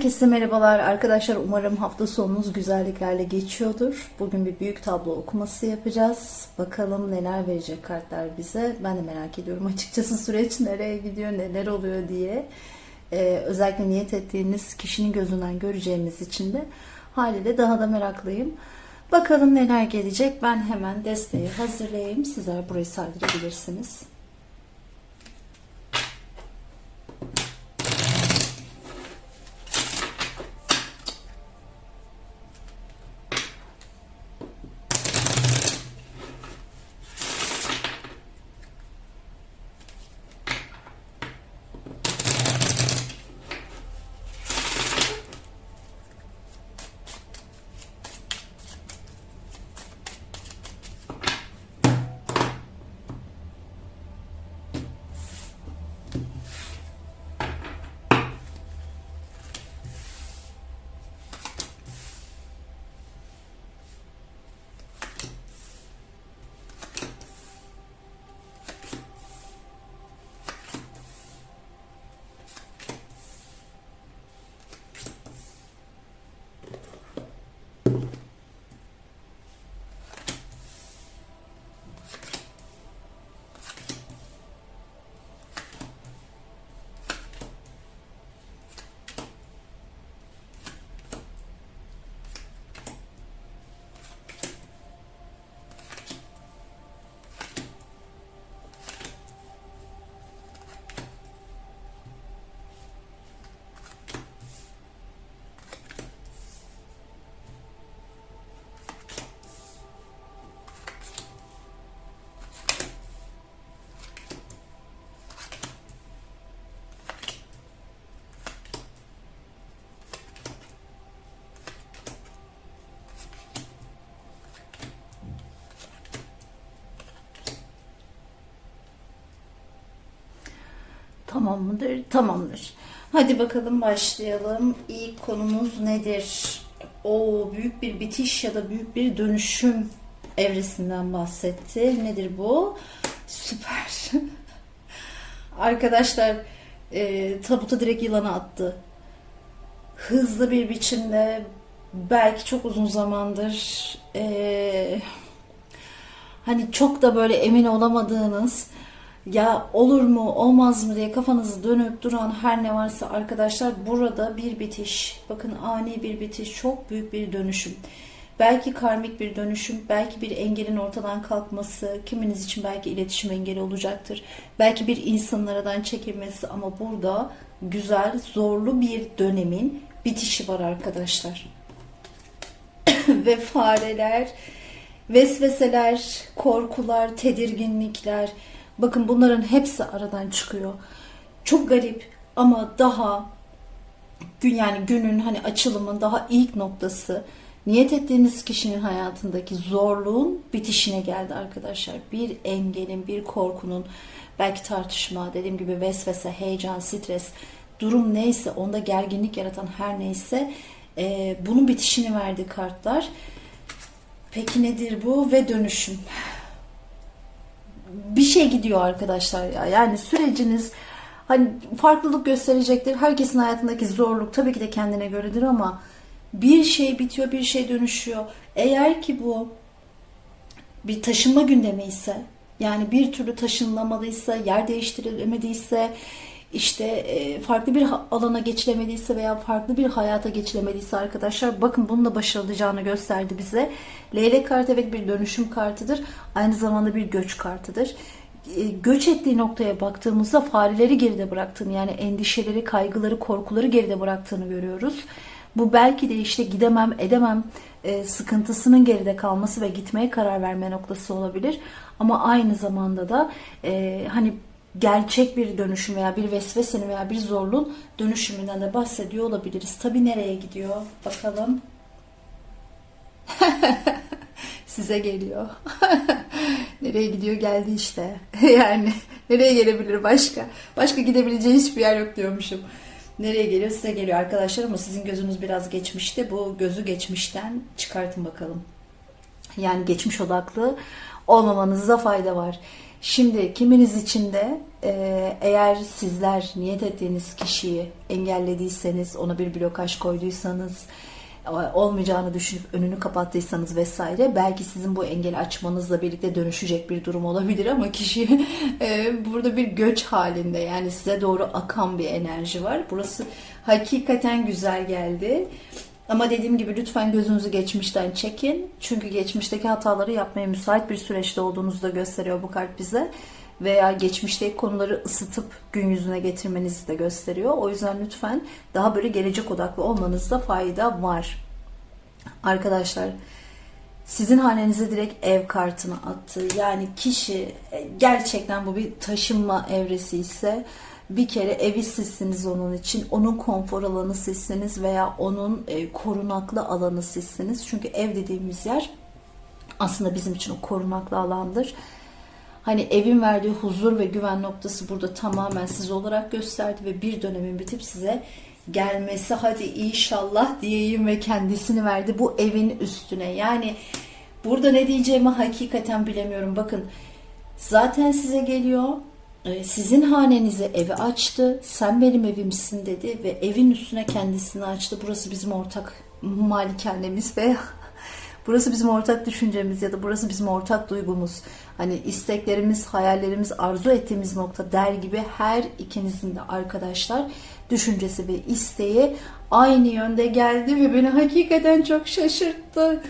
Herkese merhabalar arkadaşlar. Umarım hafta sonunuz güzelliklerle geçiyordur. Bugün bir büyük tablo okuması yapacağız. Bakalım neler verecek kartlar bize. Ben de merak ediyorum açıkçası süreç nereye gidiyor, neler oluyor diye. Ee, özellikle niyet ettiğiniz kişinin gözünden göreceğimiz için de haliyle daha da meraklıyım. Bakalım neler gelecek. Ben hemen desteği hazırlayayım. Sizler burayı sardırabilirsiniz. Tamam mıdır? Tamamdır. Hadi bakalım başlayalım. İlk konumuz nedir? O büyük bir bitiş ya da büyük bir dönüşüm evresinden bahsetti. Nedir bu? Süper. Arkadaşlar e, tabuta direkt yılanı attı. Hızlı bir biçimde belki çok uzun zamandır e, hani çok da böyle emin olamadığınız ya olur mu olmaz mı diye kafanızı dönüp duran her ne varsa arkadaşlar burada bir bitiş. Bakın ani bir bitiş, çok büyük bir dönüşüm. Belki karmik bir dönüşüm, belki bir engelin ortadan kalkması, kiminiz için belki iletişim engeli olacaktır. Belki bir insanın aradan çekilmesi ama burada güzel, zorlu bir dönemin bitişi var arkadaşlar. Ve fareler, vesveseler, korkular, tedirginlikler, Bakın bunların hepsi aradan çıkıyor. Çok garip ama daha gün yani günün hani açılımın daha ilk noktası niyet ettiğiniz kişinin hayatındaki zorluğun bitişine geldi arkadaşlar. Bir engelin, bir korkunun, belki tartışma, dediğim gibi vesvese, heyecan, stres, durum neyse, onda gerginlik yaratan her neyse e, bunun bitişini verdi kartlar. Peki nedir bu? Ve dönüşüm bir şey gidiyor arkadaşlar ya. Yani süreciniz hani farklılık gösterecektir. Herkesin hayatındaki zorluk tabii ki de kendine göredir ama bir şey bitiyor, bir şey dönüşüyor. Eğer ki bu bir taşınma gündemi ise yani bir türlü taşınlamadıysa, yer değiştirilemediyse, işte e, farklı bir alana geçilemediyse veya farklı bir hayata geçilemediyse arkadaşlar bakın bunun da başarılacağını gösterdi bize. Leylek kartı evet bir dönüşüm kartıdır. Aynı zamanda bir göç kartıdır. E, göç ettiği noktaya baktığımızda fareleri geride bıraktığını yani endişeleri, kaygıları, korkuları geride bıraktığını görüyoruz. Bu belki de işte gidemem, edemem e, sıkıntısının geride kalması ve gitmeye karar verme noktası olabilir. Ama aynı zamanda da hani gerçek bir dönüşüm veya bir vesvesenin veya bir zorluğun dönüşümünden de bahsediyor olabiliriz. Tabi nereye gidiyor? Bakalım. Size geliyor. nereye gidiyor? Geldi işte. yani nereye gelebilir başka? Başka gidebileceği hiçbir yer yok diyormuşum. Nereye geliyor? Size geliyor arkadaşlar ama sizin gözünüz biraz geçmişte. Bu gözü geçmişten çıkartın bakalım. Yani geçmiş odaklı olmamanızda fayda var Şimdi kiminiz için de e, eğer sizler niyet ettiğiniz kişiyi engellediyseniz, ona bir blokaj koyduysanız, e, olmayacağını düşünüp önünü kapattıysanız vesaire belki sizin bu engeli açmanızla birlikte dönüşecek bir durum olabilir ama kişi e, burada bir göç halinde yani size doğru akan bir enerji var. Burası hakikaten güzel geldi. Ama dediğim gibi lütfen gözünüzü geçmişten çekin. Çünkü geçmişteki hataları yapmaya müsait bir süreçte olduğunuzu da gösteriyor bu kart bize. Veya geçmişteki konuları ısıtıp gün yüzüne getirmenizi de gösteriyor. O yüzden lütfen daha böyle gelecek odaklı olmanızda fayda var. Arkadaşlar sizin hanenize direkt ev kartını attı. Yani kişi e, gerçekten bu bir taşınma evresi ise bir kere evi sizsiniz onun için. Onun konfor alanı sizsiniz veya onun e, korunaklı alanı sizsiniz. Çünkü ev dediğimiz yer aslında bizim için o korunaklı alandır. Hani evin verdiği huzur ve güven noktası burada tamamen siz olarak gösterdi ve bir dönemin bitip size gelmesi hadi inşallah diyeyim ve kendisini verdi bu evin üstüne. Yani burada ne diyeceğimi hakikaten bilemiyorum. Bakın zaten size geliyor. Ee, Sizin hanenize evi açtı. Sen benim evimsin dedi ve evin üstüne kendisini açtı. Burası bizim ortak malikanemiz veya burası bizim ortak düşüncemiz ya da burası bizim ortak duygumuz. Hani isteklerimiz, hayallerimiz, arzu ettiğimiz nokta der gibi her ikinizin de arkadaşlar düşüncesi ve isteği aynı yönde geldi ve beni hakikaten çok şaşırttı.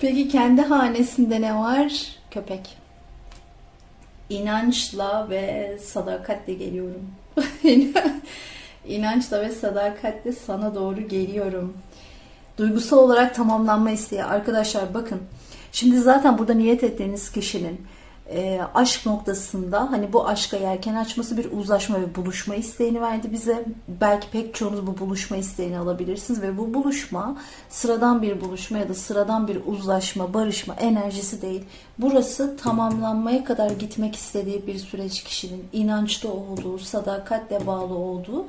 Peki kendi hanesinde ne var? Köpek. İnançla ve sadakatle geliyorum. İnançla ve sadakatle sana doğru geliyorum. Duygusal olarak tamamlanma isteği. Arkadaşlar bakın. Şimdi zaten burada niyet ettiğiniz kişinin e, aşk noktasında hani bu aşka yelken açması bir uzlaşma ve buluşma isteğini verdi bize. Belki pek çoğunuz bu buluşma isteğini alabilirsiniz ve bu buluşma sıradan bir buluşma ya da sıradan bir uzlaşma, barışma enerjisi değil. Burası tamamlanmaya kadar gitmek istediği bir süreç kişinin inançlı olduğu, sadakatle bağlı olduğu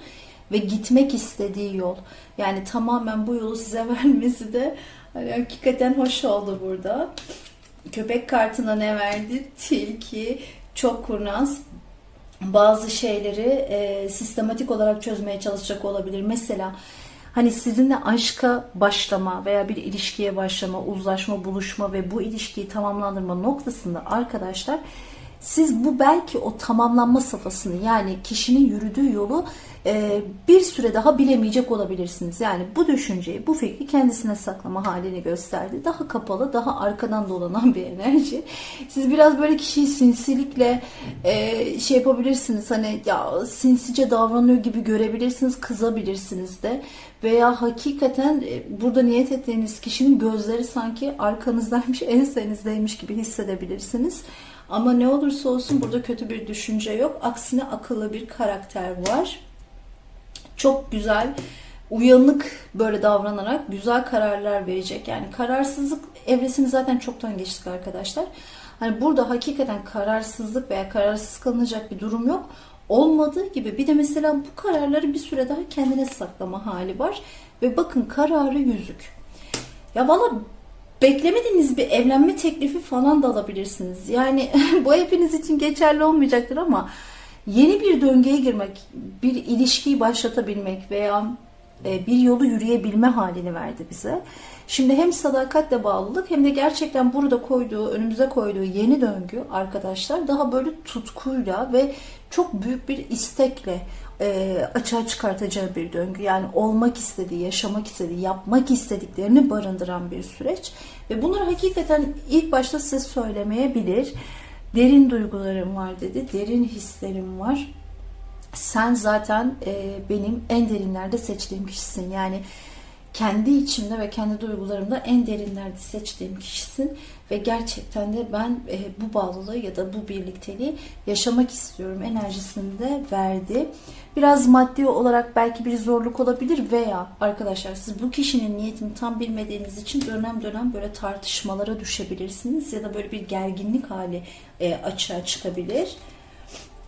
ve gitmek istediği yol. Yani tamamen bu yolu size vermesi de hani hakikaten hoş oldu burada. Köpek kartına ne verdi? Tilki, çok kurnaz. Bazı şeyleri e, sistematik olarak çözmeye çalışacak olabilir. Mesela hani sizinle aşka başlama veya bir ilişkiye başlama, uzlaşma, buluşma ve bu ilişkiyi tamamlandırma noktasında arkadaşlar siz bu belki o tamamlanma safhasını yani kişinin yürüdüğü yolu e, bir süre daha bilemeyecek olabilirsiniz. Yani bu düşünceyi, bu fikri kendisine saklama halini gösterdi. Daha kapalı, daha arkadan dolanan bir enerji. Siz biraz böyle kişiyi sinsilikle e, şey yapabilirsiniz. Hani ya sinsice davranıyor gibi görebilirsiniz, kızabilirsiniz de. Veya hakikaten e, burada niyet ettiğiniz kişinin gözleri sanki arkanızdaymış, ensenizdeymiş gibi hissedebilirsiniz. Ama ne olursa olsun burada kötü bir düşünce yok. Aksine akıllı bir karakter var. Çok güzel, uyanık böyle davranarak güzel kararlar verecek. Yani kararsızlık evresini zaten çoktan geçtik arkadaşlar. Hani burada hakikaten kararsızlık veya kararsız kalınacak bir durum yok. Olmadığı gibi bir de mesela bu kararları bir süre daha kendine saklama hali var. Ve bakın kararı yüzük. Ya valla beklemediğiniz bir evlenme teklifi falan da alabilirsiniz. Yani bu hepiniz için geçerli olmayacaktır ama yeni bir döngüye girmek, bir ilişkiyi başlatabilmek veya e, bir yolu yürüyebilme halini verdi bize. Şimdi hem sadakatle bağlılık hem de gerçekten burada koyduğu, önümüze koyduğu yeni döngü arkadaşlar daha böyle tutkuyla ve çok büyük bir istekle e, açığa çıkartacağı bir döngü. Yani olmak istediği, yaşamak istediği, yapmak istediklerini barındıran bir süreç. Ve bunları hakikaten ilk başta size söylemeyebilir. Derin duygularım var dedi, derin hislerim var. Sen zaten e, benim en derinlerde seçtiğim kişisin. Yani kendi içimde ve kendi duygularımda en derinlerde seçtiğim kişisin ve gerçekten de ben e, bu bağlılığı ya da bu birlikteliği yaşamak istiyorum enerjisini de verdi. Biraz maddi olarak belki bir zorluk olabilir veya arkadaşlar siz bu kişinin niyetini tam bilmediğiniz için dönem dönem böyle tartışmalara düşebilirsiniz ya da böyle bir gerginlik hali e, açığa çıkabilir.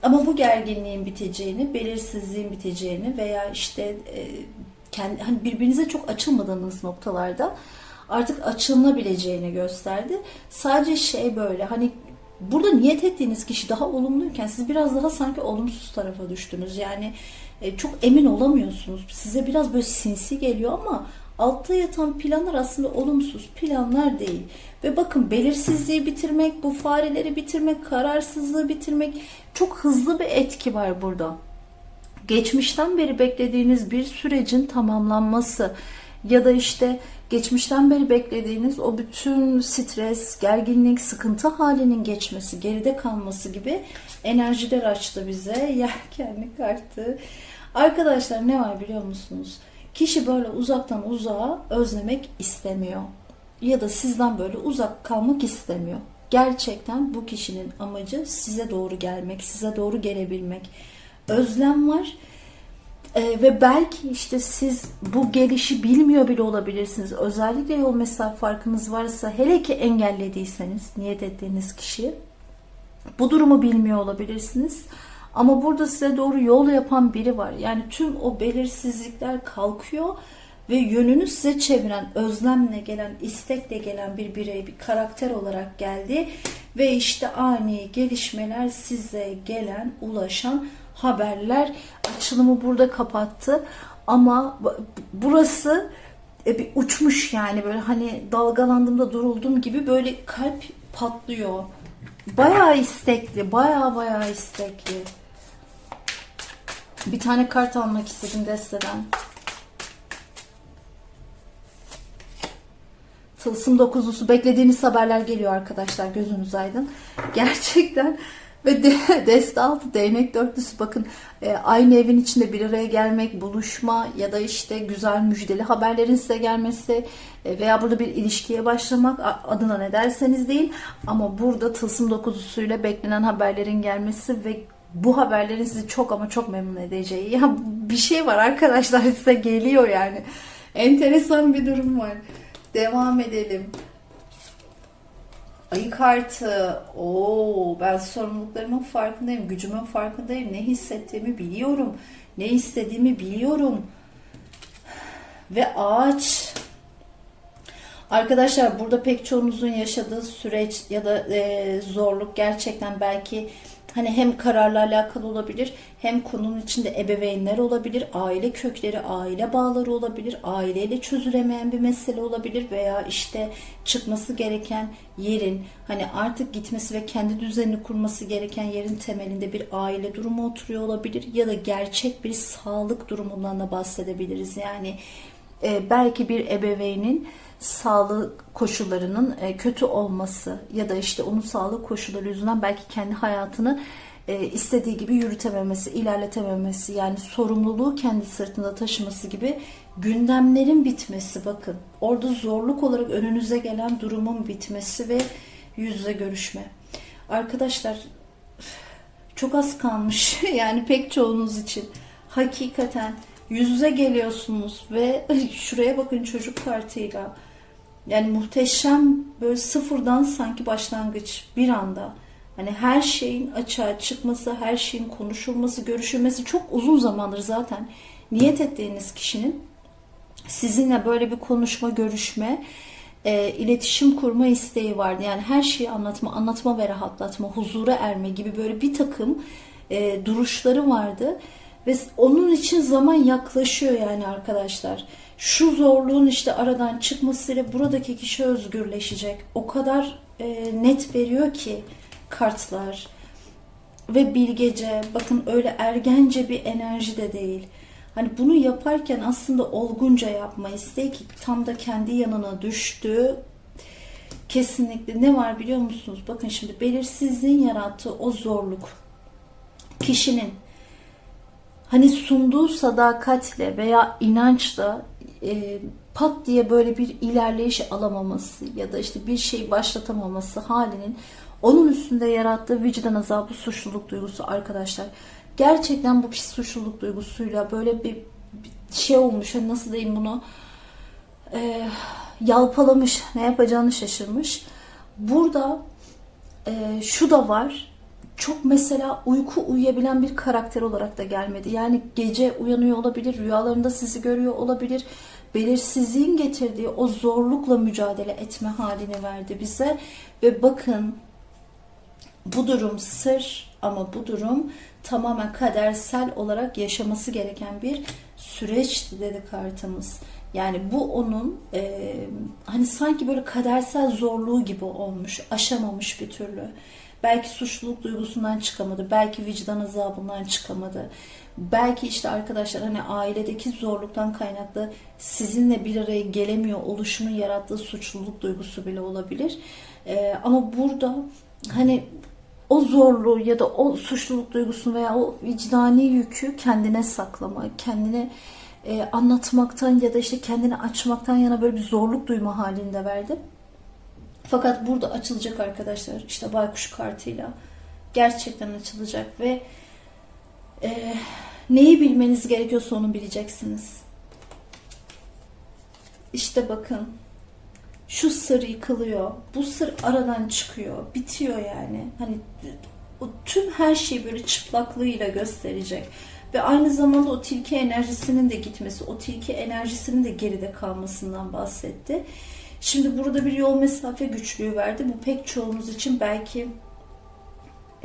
Ama bu gerginliğin biteceğini, belirsizliğin biteceğini veya işte e, kendi hani birbirinize çok açılmadığınız noktalarda artık açılınabileceğini gösterdi. Sadece şey böyle hani burada niyet ettiğiniz kişi daha olumluyken siz biraz daha sanki olumsuz tarafa düştünüz. Yani e, çok emin olamıyorsunuz. Size biraz böyle sinsi geliyor ama altta yatan planlar aslında olumsuz planlar değil. Ve bakın belirsizliği bitirmek, bu fareleri bitirmek, kararsızlığı bitirmek çok hızlı bir etki var burada. Geçmişten beri beklediğiniz bir sürecin tamamlanması ya da işte geçmişten beri beklediğiniz o bütün stres, gerginlik, sıkıntı halinin geçmesi, geride kalması gibi enerjiler açtı bize. Yelkenli kartı. Arkadaşlar ne var biliyor musunuz? Kişi böyle uzaktan uzağa özlemek istemiyor. Ya da sizden böyle uzak kalmak istemiyor. Gerçekten bu kişinin amacı size doğru gelmek, size doğru gelebilmek. Özlem var. Ee, ve belki işte siz bu gelişi bilmiyor bile olabilirsiniz. Özellikle yol mesafe farkınız varsa hele ki engellediyseniz niyet ettiğiniz kişi bu durumu bilmiyor olabilirsiniz. Ama burada size doğru yol yapan biri var. Yani tüm o belirsizlikler kalkıyor ve yönünü size çeviren, özlemle gelen, istekle gelen bir birey, bir karakter olarak geldi. Ve işte ani gelişmeler size gelen, ulaşan haberler açılımı burada kapattı. Ama burası e, bir uçmuş yani böyle hani dalgalandığımda duruldum gibi böyle kalp patlıyor. Bayağı istekli, bayağı bayağı istekli. Bir tane kart almak istedim desteden. Tılsım dokuzlusu beklediğiniz haberler geliyor arkadaşlar gözünüz aydın. Gerçekten ve de, deste altı değnek dörtlüsü bakın e, aynı evin içinde bir araya gelmek, buluşma ya da işte güzel müjdeli haberlerin size gelmesi e, veya burada bir ilişkiye başlamak adına ne derseniz deyin ama burada tılsım dokuzlusuyla beklenen haberlerin gelmesi ve bu haberlerin sizi çok ama çok memnun edeceği. Ya bir şey var arkadaşlar size geliyor yani. Enteresan bir durum var. Devam edelim. Ayı kartı. Oo, ben sorumluluklarımın farkındayım, gücümün farkındayım. Ne hissettiğimi biliyorum. Ne istediğimi biliyorum. Ve ağaç. Arkadaşlar burada pek çoğunuzun yaşadığı süreç ya da e, zorluk gerçekten belki Hani hem kararla alakalı olabilir, hem konunun içinde ebeveynler olabilir, aile kökleri, aile bağları olabilir, aileyle çözülemeyen bir mesele olabilir veya işte çıkması gereken yerin hani artık gitmesi ve kendi düzenini kurması gereken yerin temelinde bir aile durumu oturuyor olabilir ya da gerçek bir sağlık durumundan da bahsedebiliriz. Yani e, belki bir ebeveynin sağlık koşullarının e, kötü olması ya da işte onun sağlık koşulları yüzünden belki kendi hayatını e, istediği gibi yürütememesi, ilerletememesi yani sorumluluğu kendi sırtında taşıması gibi gündemlerin bitmesi bakın. Orada zorluk olarak önünüze gelen durumun bitmesi ve yüz yüze görüşme. Arkadaşlar çok az kalmış yani pek çoğunuz için hakikaten yüz yüze geliyorsunuz ve şuraya bakın çocuk kartıyla yani muhteşem böyle sıfırdan sanki başlangıç bir anda. Hani her şeyin açığa çıkması, her şeyin konuşulması, görüşülmesi çok uzun zamandır zaten niyet ettiğiniz kişinin sizinle böyle bir konuşma, görüşme, e, iletişim kurma isteği vardı. Yani her şeyi anlatma, anlatma ve rahatlatma, huzura erme gibi böyle bir takım e, duruşları vardı. Ve onun için zaman yaklaşıyor yani arkadaşlar şu zorluğun işte aradan çıkmasıyla buradaki kişi özgürleşecek. O kadar e, net veriyor ki kartlar ve bilgece bakın öyle ergence bir enerji de değil. Hani bunu yaparken aslında olgunca yapma isteği ki tam da kendi yanına düştü. Kesinlikle ne var biliyor musunuz? Bakın şimdi belirsizliğin yarattığı o zorluk kişinin hani sunduğu sadakatle veya inançla e, pat diye böyle bir ilerleyiş alamaması ya da işte bir şey başlatamaması halinin onun üstünde yarattığı vicdan azabı, suçluluk duygusu arkadaşlar. Gerçekten bu kişi suçluluk duygusuyla böyle bir, bir şey olmuş. Hani nasıl diyeyim bunu? E, yalpalamış. Ne yapacağını şaşırmış. Burada e, şu da var. Çok mesela uyku uyuyabilen bir karakter olarak da gelmedi. Yani gece uyanıyor olabilir, rüyalarında sizi görüyor olabilir belirsizliğin getirdiği o zorlukla mücadele etme halini verdi bize. Ve bakın bu durum sır ama bu durum tamamen kadersel olarak yaşaması gereken bir süreç dedi kartımız. Yani bu onun e, hani sanki böyle kadersel zorluğu gibi olmuş, aşamamış bir türlü. Belki suçluluk duygusundan çıkamadı, belki vicdan azabından çıkamadı. Belki işte arkadaşlar hani ailedeki zorluktan kaynaklı sizinle bir araya gelemiyor oluşunun yarattığı suçluluk duygusu bile olabilir. E, ama burada hani o zorluğu ya da o suçluluk duygusunu veya o vicdani yükü kendine saklama, kendine e, anlatmaktan ya da işte kendini açmaktan yana böyle bir zorluk duyma halinde verdi. Fakat burada açılacak arkadaşlar işte baykuş kartıyla gerçekten açılacak ve e, neyi bilmeniz gerekiyorsa onu bileceksiniz. İşte bakın şu sır yıkılıyor. Bu sır aradan çıkıyor. Bitiyor yani. Hani o tüm her şeyi böyle çıplaklığıyla gösterecek. Ve aynı zamanda o tilki enerjisinin de gitmesi, o tilki enerjisinin de geride kalmasından bahsetti. Şimdi burada bir yol mesafe güçlüğü verdi. Bu pek çoğunuz için belki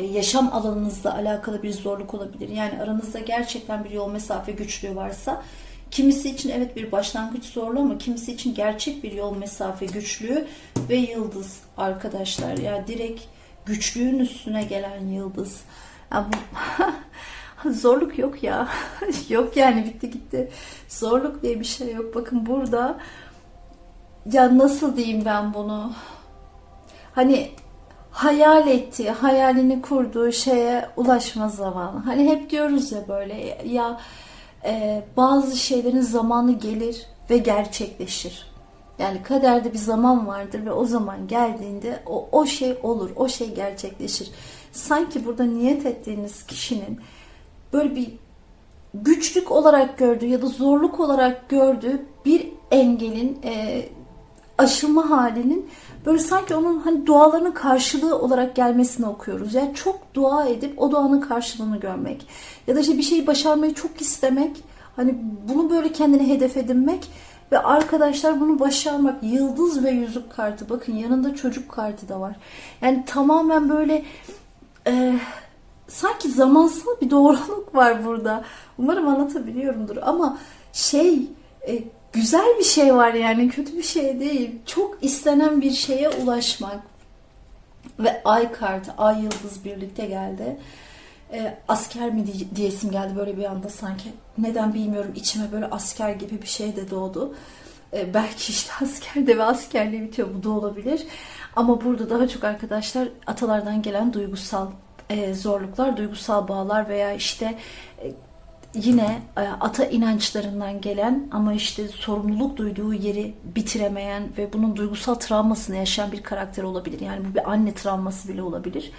yaşam alanınızla alakalı bir zorluk olabilir. Yani aranızda gerçekten bir yol mesafe güçlüğü varsa kimisi için evet bir başlangıç zorlu ama kimisi için gerçek bir yol mesafe güçlüğü ve yıldız arkadaşlar. Yani direkt güçlüğün üstüne gelen yıldız. Yani bu zorluk yok ya. yok yani bitti gitti. Zorluk diye bir şey yok. Bakın burada ya nasıl diyeyim ben bunu? Hani hayal ettiği, hayalini kurduğu şeye ulaşma zamanı. Hani hep diyoruz ya böyle ya e, bazı şeylerin zamanı gelir ve gerçekleşir. Yani kaderde bir zaman vardır ve o zaman geldiğinde o, o şey olur, o şey gerçekleşir. Sanki burada niyet ettiğiniz kişinin böyle bir güçlük olarak gördüğü ya da zorluk olarak gördüğü bir engelin e, aşılma halinin böyle sanki onun hani dualarının karşılığı olarak gelmesini okuyoruz. Yani çok dua edip o duanın karşılığını görmek. Ya da işte bir şeyi başarmayı çok istemek. Hani bunu böyle kendine hedef edinmek ve arkadaşlar bunu başarmak. Yıldız ve yüzük kartı. Bakın yanında çocuk kartı da var. Yani tamamen böyle e, sanki zamansal bir doğruluk var burada. Umarım anlatabiliyorumdur ama şey e, güzel bir şey var yani kötü bir şey değil. Çok istenen bir şeye ulaşmak. Ve ay kartı, ay yıldız birlikte geldi. E, asker mi diye, diyesim geldi böyle bir anda sanki. Neden bilmiyorum içime böyle asker gibi bir şey de doğdu. E, belki işte askerde ve askerliği bitiyor bu da olabilir. Ama burada daha çok arkadaşlar atalardan gelen duygusal e, zorluklar, duygusal bağlar veya işte e, yine e, ata inançlarından gelen ama işte sorumluluk duyduğu yeri bitiremeyen ve bunun duygusal travmasını yaşayan bir karakter olabilir. Yani bu bir anne travması bile olabilir.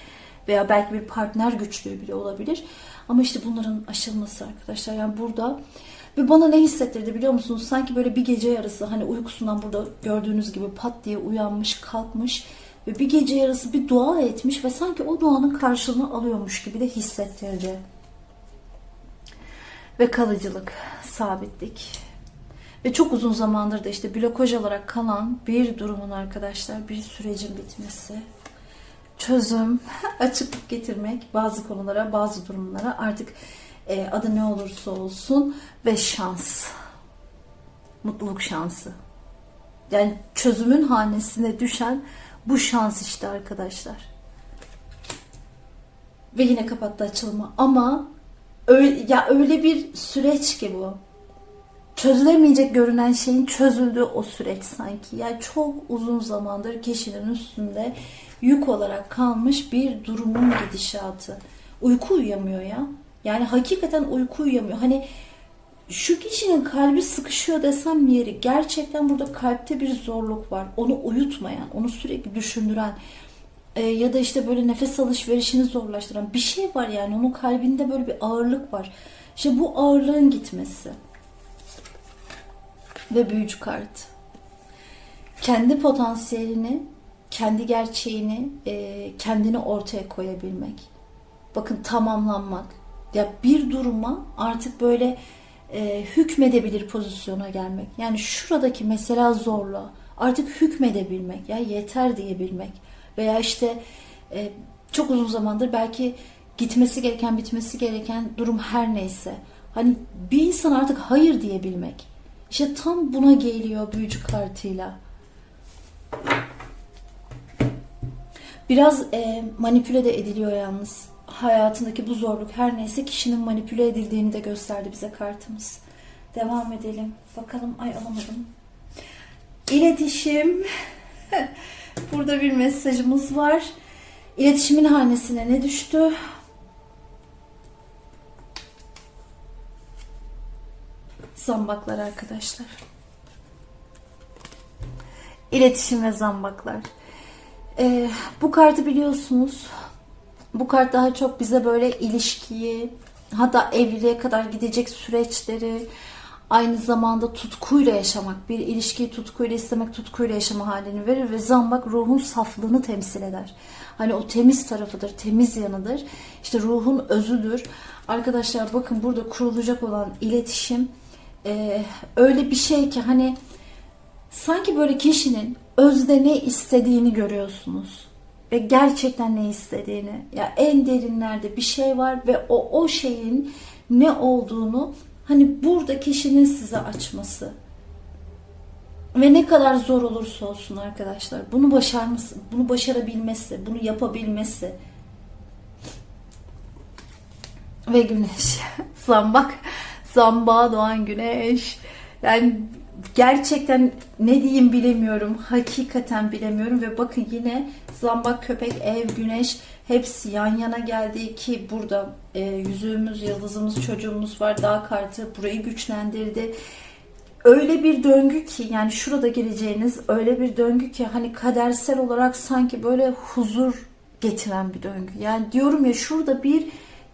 Veya belki bir partner güçlüğü bile olabilir. Ama işte bunların aşılması arkadaşlar. Yani burada ve bana ne hissettirdi biliyor musunuz? Sanki böyle bir gece yarısı hani uykusundan burada gördüğünüz gibi pat diye uyanmış, kalkmış ve bir gece yarısı bir dua etmiş ve sanki o duanın karşılığını alıyormuş gibi de hissettirdi ve kalıcılık, sabitlik. Ve çok uzun zamandır da işte blokaj olarak kalan bir durumun arkadaşlar, bir sürecin bitmesi, çözüm, açıklık getirmek bazı konulara, bazı durumlara artık e, adı ne olursa olsun ve şans, mutluluk şansı. Yani çözümün hanesine düşen bu şans işte arkadaşlar. Ve yine kapattı açılma ama öyle, ya öyle bir süreç ki bu. Çözülemeyecek görünen şeyin çözüldüğü o süreç sanki. Yani çok uzun zamandır kişinin üstünde yük olarak kalmış bir durumun gidişatı. Uyku uyuyamıyor ya. Yani hakikaten uyku uyuyamıyor. Hani şu kişinin kalbi sıkışıyor desem yeri gerçekten burada kalpte bir zorluk var. Onu uyutmayan, onu sürekli düşündüren, e, ya da işte böyle nefes alışverişini zorlaştıran bir şey var yani onun kalbinde böyle bir ağırlık var. İşte bu ağırlığın gitmesi. Ve büyücü kart. Kendi potansiyelini, kendi gerçeğini, e, kendini ortaya koyabilmek. Bakın tamamlanmak. Ya bir duruma artık böyle e, hükmedebilir pozisyona gelmek. Yani şuradaki mesela zorla artık hükmedebilmek ya yeter diyebilmek veya işte e, çok uzun zamandır belki gitmesi gereken, bitmesi gereken durum her neyse. Hani bir insan artık hayır diyebilmek. İşte tam buna geliyor büyücü kartıyla. Biraz e, manipüle de ediliyor yalnız. Hayatındaki bu zorluk her neyse kişinin manipüle edildiğini de gösterdi bize kartımız. Devam edelim. Bakalım ay alamadım. İletişim. Burada bir mesajımız var. İletişimin hanesine ne düştü? Zambaklar arkadaşlar. İletişim ve zambaklar. Ee, bu kartı biliyorsunuz. Bu kart daha çok bize böyle ilişkiyi, hatta evliliğe kadar gidecek süreçleri, aynı zamanda tutkuyla yaşamak, bir ilişkiyi tutkuyla istemek, tutkuyla yaşama halini verir ve zambak ruhun saflığını temsil eder. Hani o temiz tarafıdır, temiz yanıdır. İşte ruhun özüdür. Arkadaşlar bakın burada kurulacak olan iletişim e, öyle bir şey ki hani sanki böyle kişinin özde ne istediğini görüyorsunuz ve gerçekten ne istediğini. Ya en derinlerde bir şey var ve o o şeyin ne olduğunu hani burada kişinin size açması. Ve ne kadar zor olursa olsun arkadaşlar bunu başarması, bunu başarabilmesi, bunu yapabilmesi. Ve güneş. Zambak. Zambağa doğan güneş. Yani gerçekten ne diyeyim bilemiyorum. Hakikaten bilemiyorum ve bakın yine zambak, köpek, ev, güneş hepsi yan yana geldi ki burada e, yüzüğümüz, yıldızımız, çocuğumuz var. Dağ kartı burayı güçlendirdi. Öyle bir döngü ki yani şurada geleceğiniz öyle bir döngü ki hani kadersel olarak sanki böyle huzur getiren bir döngü. Yani diyorum ya şurada bir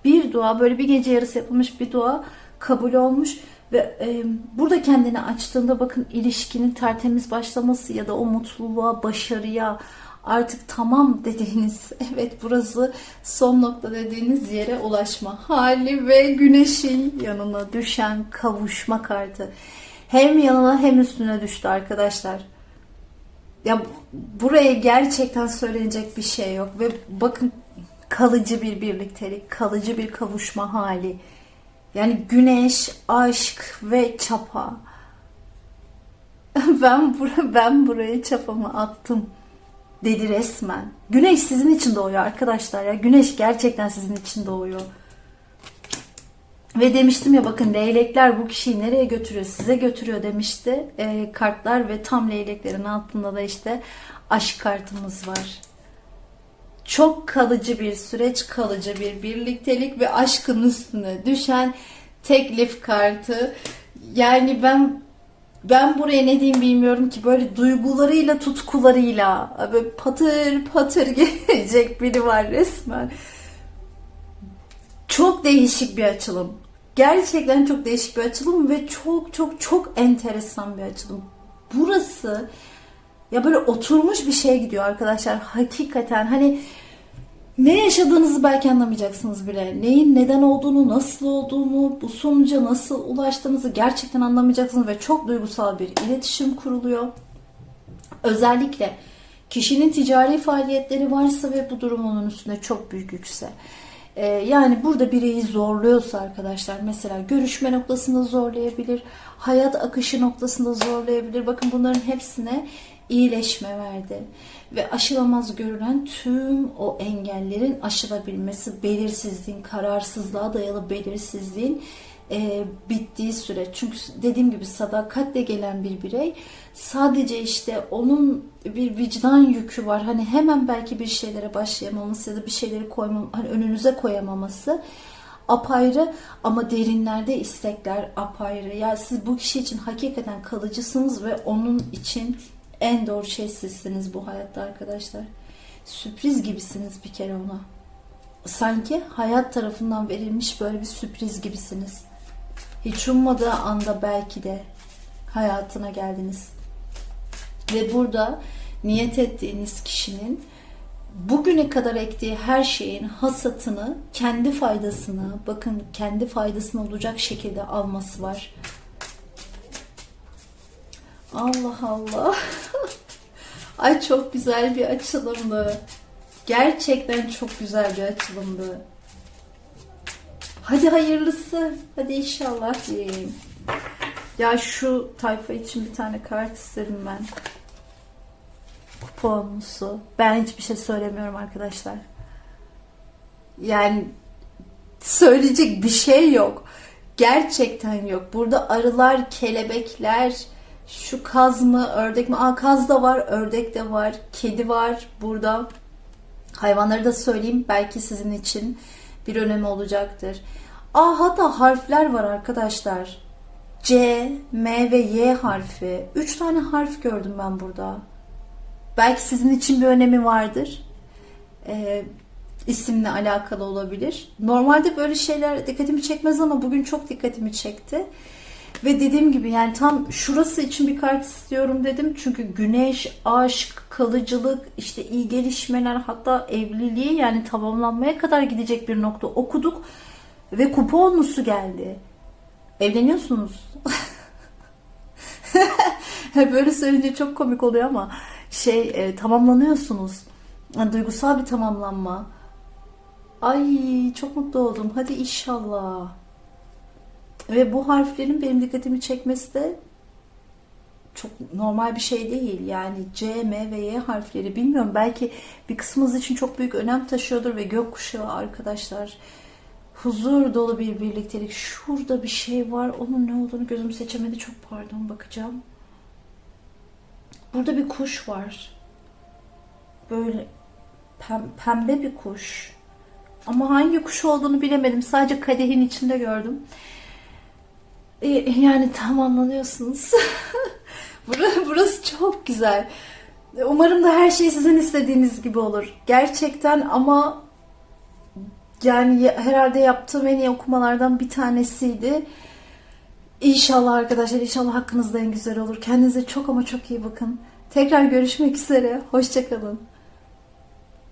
bir dua böyle bir gece yarısı yapılmış bir dua kabul olmuş ve e, burada kendini açtığında bakın ilişkinin tertemiz başlaması ya da o mutluluğa, başarıya artık tamam dediğiniz, evet burası son nokta dediğiniz yere ulaşma hali ve güneşin yanına düşen kavuşma kartı. Hem yanına hem üstüne düştü arkadaşlar. Ya buraya gerçekten söylenecek bir şey yok ve bakın kalıcı bir birliktelik, kalıcı bir kavuşma hali. Yani güneş, aşk ve çapa. Ben bura, ben buraya çapamı attım dedi resmen. Güneş sizin için doğuyor arkadaşlar ya. Güneş gerçekten sizin için doğuyor. Ve demiştim ya bakın leylekler bu kişiyi nereye götürüyor? Size götürüyor demişti. E, kartlar ve tam leyleklerin altında da işte aşk kartımız var. Çok kalıcı bir süreç, kalıcı bir birliktelik ve aşkın üstüne düşen teklif kartı. Yani ben ben buraya ne diyeyim bilmiyorum ki böyle duygularıyla tutkularıyla böyle patır patır gelecek biri var resmen. Çok değişik bir açılım. Gerçekten çok değişik bir açılım ve çok çok çok enteresan bir açılım. Burası ya böyle oturmuş bir şeye gidiyor arkadaşlar. Hakikaten hani ne yaşadığınızı belki anlamayacaksınız bile. Neyin neden olduğunu, nasıl olduğunu, bu sonuca nasıl ulaştığınızı gerçekten anlamayacaksınız ve çok duygusal bir iletişim kuruluyor. Özellikle kişinin ticari faaliyetleri varsa ve bu durum onun üstünde çok büyük yükse. Ee, yani burada bireyi zorluyorsa arkadaşlar mesela görüşme noktasında zorlayabilir, hayat akışı noktasında zorlayabilir. Bakın bunların hepsine iyileşme verdi ve aşılamaz görülen tüm o engellerin aşılabilmesi, belirsizliğin, kararsızlığa dayalı belirsizliğin e, bittiği süreç. Çünkü dediğim gibi sadakatle gelen bir birey sadece işte onun bir vicdan yükü var. Hani hemen belki bir şeylere başlayamaması ya da bir şeyleri koymam, hani önünüze koyamaması apayrı ama derinlerde istekler apayrı. Ya siz bu kişi için hakikaten kalıcısınız ve onun için en doğru şey sizsiniz bu hayatta arkadaşlar. Sürpriz gibisiniz bir kere ona. Sanki hayat tarafından verilmiş böyle bir sürpriz gibisiniz. Hiç ummadığı anda belki de hayatına geldiniz. Ve burada niyet ettiğiniz kişinin bugüne kadar ektiği her şeyin hasatını kendi faydasına, bakın kendi faydasına olacak şekilde alması var. Allah Allah. Ay çok güzel bir açılımdı. Gerçekten çok güzel bir açılımdı. Hadi hayırlısı. Hadi inşallah diyeyim. Ya şu tayfa için bir tane kart istedim ben. Kuponlusu. Ben hiçbir şey söylemiyorum arkadaşlar. Yani söyleyecek bir şey yok. Gerçekten yok. Burada arılar, kelebekler, şu kaz mı, ördek mi? Aa kaz da var, ördek de var, kedi var burada. Hayvanları da söyleyeyim. Belki sizin için bir önemi olacaktır. Aa hatta harfler var arkadaşlar. C, M ve Y harfi. Üç tane harf gördüm ben burada. Belki sizin için bir önemi vardır. Ee, isimle alakalı olabilir. Normalde böyle şeyler dikkatimi çekmez ama bugün çok dikkatimi çekti. Ve dediğim gibi yani tam şurası için bir kart istiyorum dedim. Çünkü güneş, aşk, kalıcılık, işte iyi gelişmeler hatta evliliği yani tamamlanmaya kadar gidecek bir nokta okuduk. Ve kuponlusu geldi. Evleniyorsunuz. Böyle söyleyince çok komik oluyor ama şey e, tamamlanıyorsunuz. Yani duygusal bir tamamlanma. Ay çok mutlu oldum. Hadi inşallah. Ve bu harflerin benim dikkatimi çekmesi de çok normal bir şey değil. Yani C, M ve Y harfleri bilmiyorum. Belki bir kısmımız için çok büyük önem taşıyordur ve gökkuşağı arkadaşlar. Huzur dolu bir birliktelik. Şurada bir şey var. Onun ne olduğunu gözüm seçemedi. Çok pardon bakacağım. Burada bir kuş var. Böyle pem- pembe bir kuş. Ama hangi kuş olduğunu bilemedim. Sadece kadehin içinde gördüm. E, Yani tamamlanıyorsunuz. Burası, çok güzel. Umarım da her şey sizin istediğiniz gibi olur. Gerçekten ama yani ya- herhalde yaptığım en iyi okumalardan bir tanesiydi. İnşallah arkadaşlar inşallah hakkınızda en güzel olur. Kendinize çok ama çok iyi bakın. Tekrar görüşmek üzere. Hoşçakalın.